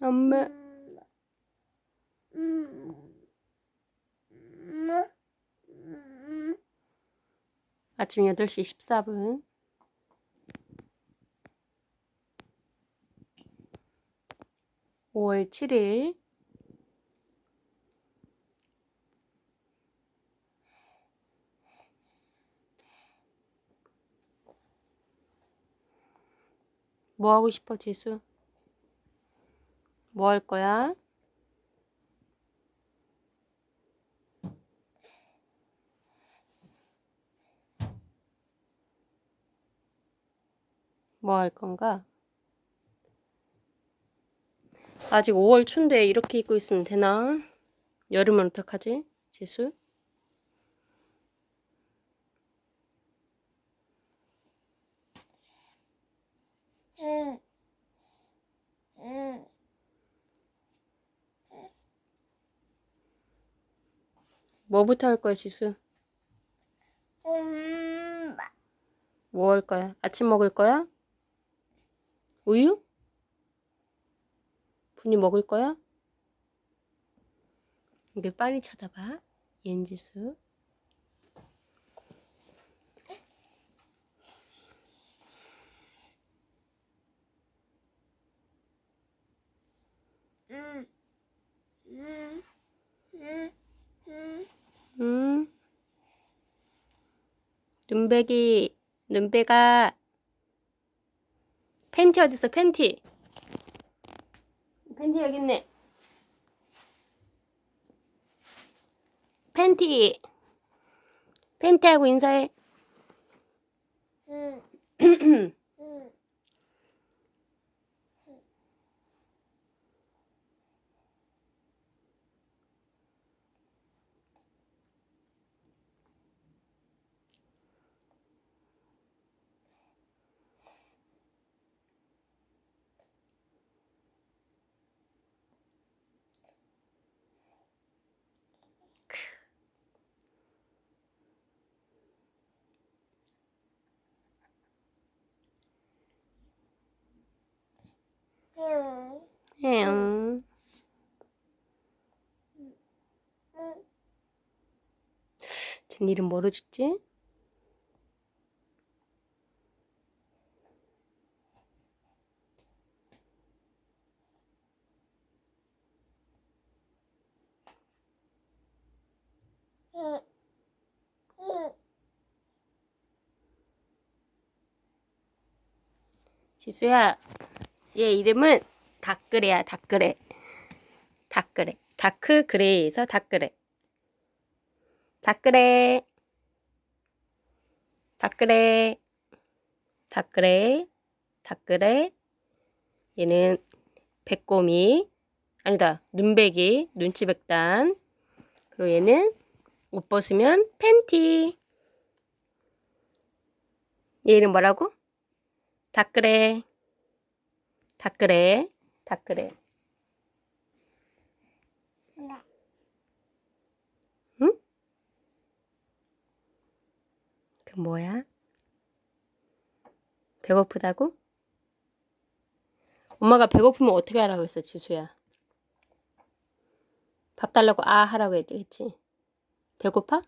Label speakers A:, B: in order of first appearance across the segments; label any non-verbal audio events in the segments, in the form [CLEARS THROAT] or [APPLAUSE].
A: 엄마. 아침 8시 14분. 오월 7일. 뭐 하고 싶어, 지수? 뭐 할 거야? 뭐 할 건가? 아직 5월 초인데 이렇게 입고 있으면 되나? 여름은 어떡하지? 지수? 뭐부터 할 거야, 지수? 뭐할 거야? 아침 먹을 거야? 우유? 분이 먹을 거야? 이게 빨리 쳐다봐. 옌지수. 응? 눈배기, 눈배가. 팬티 어딨어, 팬티? 팬티 여기 있네. 팬티. 팬티하고 인사해. 응. [CLEARS THROAT] [CLEARS THROAT] 쟤 이름 뭐로 짓지? 지수야, 얘 이름은 다크레야, 다크레. 다크레. 다크 그레이에서 다크레. 다크레. 다크레. 다크레. 다크레. 얘는 백곰이. 아니다. 눈배기. 눈치백단. 그리고 얘는 옷 벗으면 팬티. 얘 이름 뭐라고? 다크레. 다크레. 다크레. 응? 그 뭐야? 배고프다고? 엄마가 배고프면 어떻게 하라고 했어, 지수야? 밥 달라고 아 하라고 했지, 그치? 배고파?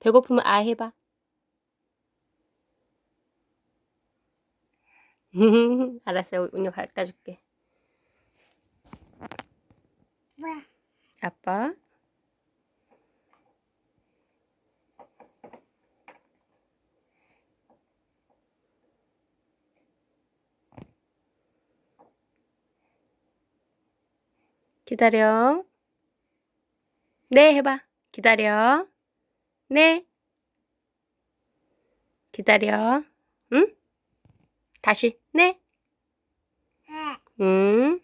A: 배고프면 아 해봐. [LAUGHS] 알았어, 운영 갖다 줄게. 아빠. 기다려. 네, 해봐. 기다려. 네. 기다려. 응? 다시. 네. 응.